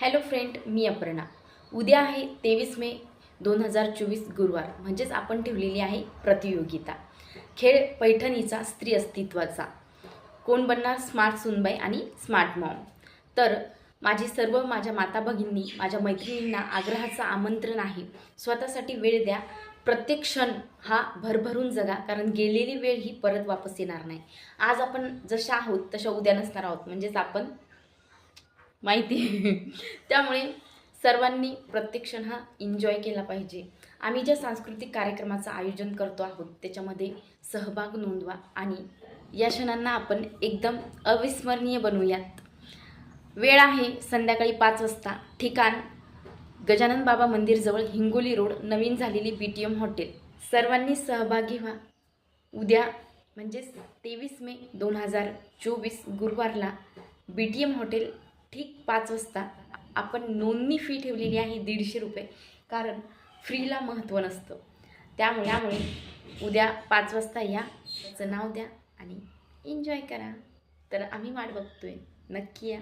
Hello friend मी अपर्णा. उद्या आहे तेवीस मे दोन हजार चोवीस गुरुवार. म्हणजेच आपण ठेवलेली आहे प्रतियोगिता. खेळ पैठणीचा स्त्री अस्तित्वाचा. कोण बनणार? स्मार्ट सुनबाई आणि स्मार्ट मॉम तर माझी सर्व माझ्या माता भगिनी माझ्या मैत्रिणींना आग्रहाचं आमंत्रण आहे. स्वतःसाठी वेळ द्या. प्रत्येक क्षण हा भरभरून जगा कारण गेलेली वेळ ही परत वापस येणार नाही. आज आपण जशा आहोत तशा उद्या नसणार आहोत. म्हणजेच आपण माहिती त्यामुळे सर्वांनी प्रत्येक क्षण हा एन्जॉय केला पाहिजे. आम्ही ज्या सांस्कृतिक कार्यक्रमाचं आयोजन करतो आहोत त्याच्यामध्ये सहभाग नोंदवा आणि या क्षणांना आपण एकदम अविस्मरणीय बनवूयात वेळ आहे संध्याकाळी पाच वाजता. ठिकाण गजानन बाबा मंदिरजवळ हिंगोली रोड नवीन झालेली बी टी एम हॉटेल. सर्वांनी सहभागी व्हा. उद्या म्हणजेच तेवीस मे दोन हजार चोवीस गुरुवारला बी टी एम हॉटेल ठीक पाच वाजता आपण नोंदणी फी ठेवलेली आहे दीडशे रुपये. कारण फ्रीला महत्त्व नसतं. त्यामुळे त्यामुळे उद्या पाच वाजता या त्याचं नाव द्या आणि एन्जॉय करा. तर आम्ही वाट बघतोय. नक्की या.